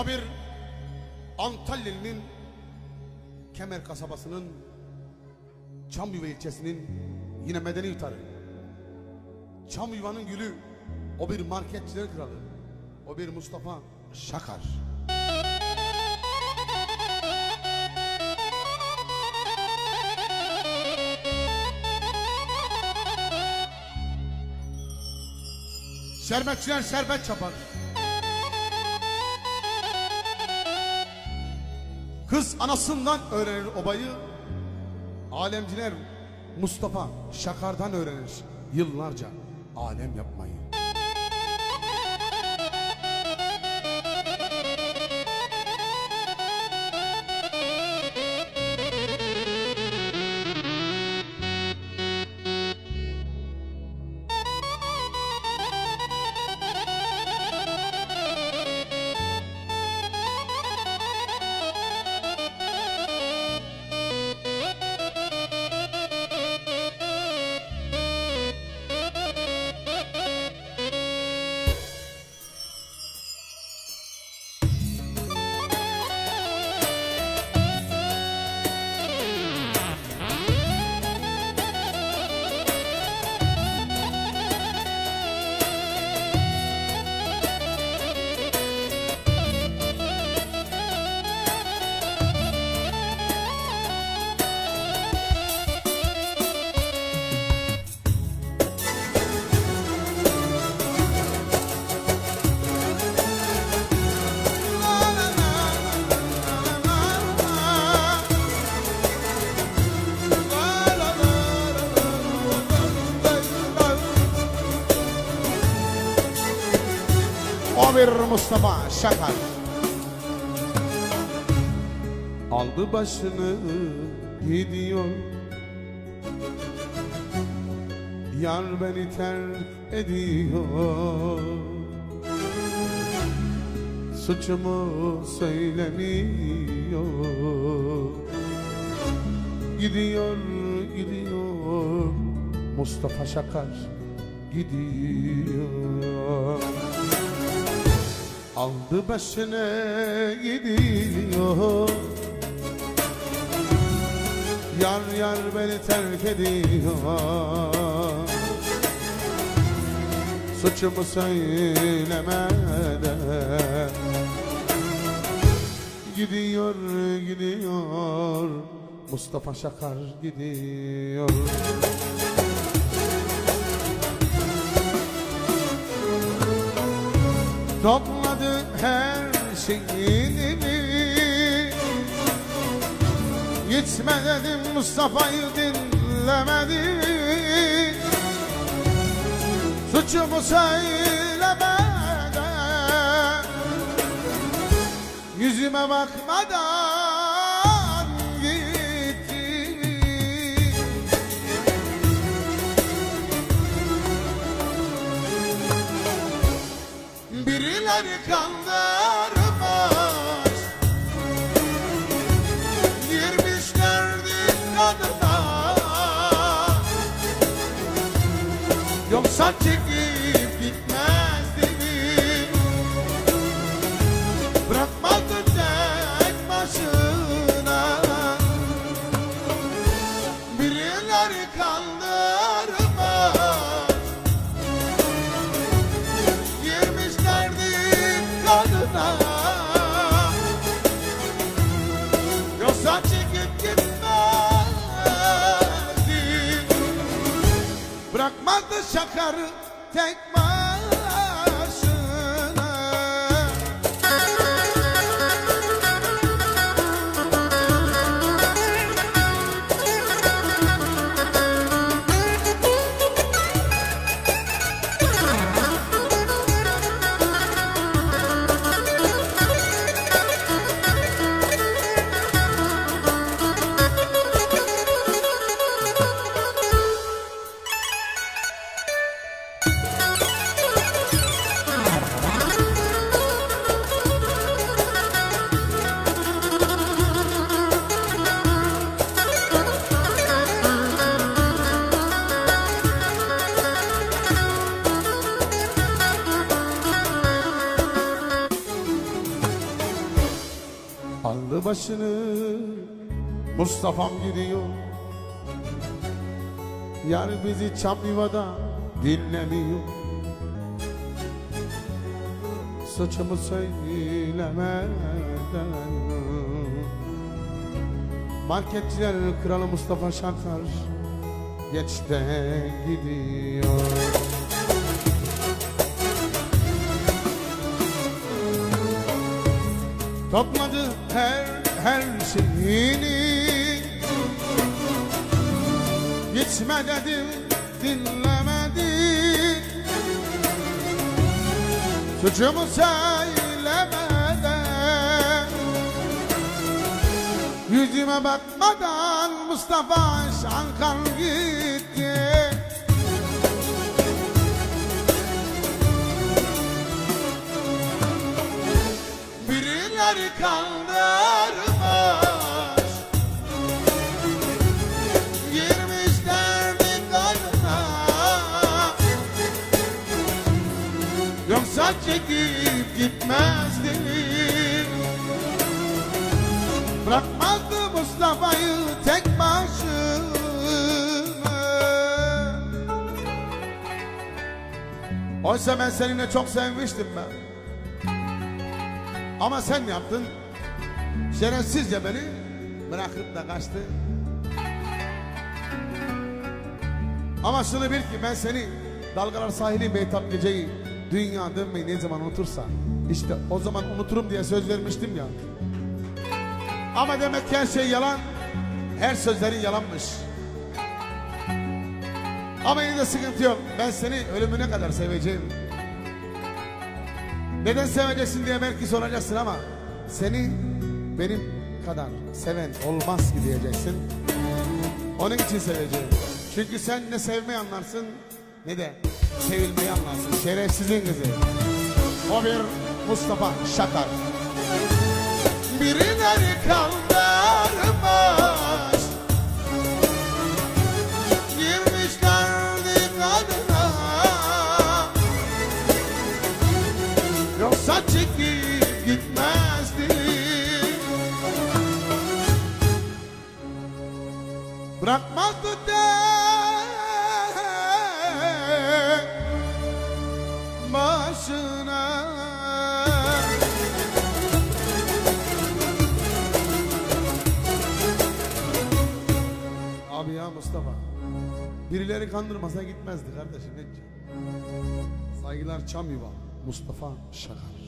O bir Antalya'nın Kemer kasabasının Çamyuva ilçesinin yine medeni yutarı. Çamyuva'nın gülü o bir marketçiler kralı. O bir Mustafa Şakar. Şerbetçiler şerbet çapar. Kız anasından öğrenir obayı. Alemciler Mustafa Şakar'dan öğrenir yıllarca alem yapmayı. O bir Mustafa Şakar. Aldı başını gidiyor. Yar beni terk ediyor. Suçumu söylemiyor. Gidiyor, gidiyor. Mustafa Şakar gidiyor Aldı başını gidiyor. Yar yar beni terk ediyor. Suçumu söylemeden Gidiyor gidiyor. Mustafa Şakar gidiyor. Topladı her şeyini. Gitme dedim Mustafa'yı dinlemedi Suçumu söylemeden Yüzüme bakmadan Birileri kandırmış başını Mustafa'm gidiyor. Yar bizi çam yuvada dinlemiyor. Suçumu söylemeden Marketçiler kralı Mustafa Şakar Geçte gidiyor. Topladı her her şeyini Gitme dedim dinlemedi Suçumu söylemeden Yüzüme bakmadan Mustafa Şankar gitti. Birileri kandırmış çekip gitmezdi Bırakmazdı Mustafa'yı tek başına Oysa ben seninle çok sevmiştim ben. Ama sen yaptın? Şerefsizce beni bırakıp da kaçtı Ama şunu bil ki ben seni Dalgalar sahili Mehtap geceyi Dünya dönmeyi ne zaman unutursa işte o zaman unuturum diye söz vermiştim ya. Ama demek ki her şey yalan. Her sözlerin yalanmış. Ama yine de sıkıntı yok. Ben seni ölümüne kadar seveceğim. Neden seveceksin diye belki soracaksın ama Seni benim kadar seven olmaz ki diyeceksin. Onun için seveceğim. Çünkü sen ne sevmeyi anlarsın ne de sevilmeyi anlarsın. Şerefsizin kızı. O bir Mustafa Şakar. Birileri kandırmış. Girmişlerdi kadına. Yoksa çekip gitmezdi. Bırakmazdı de Mustafa Birileri kandırmasa gitmezdi kardeşim? Saygılar Çam Mustafa Şakar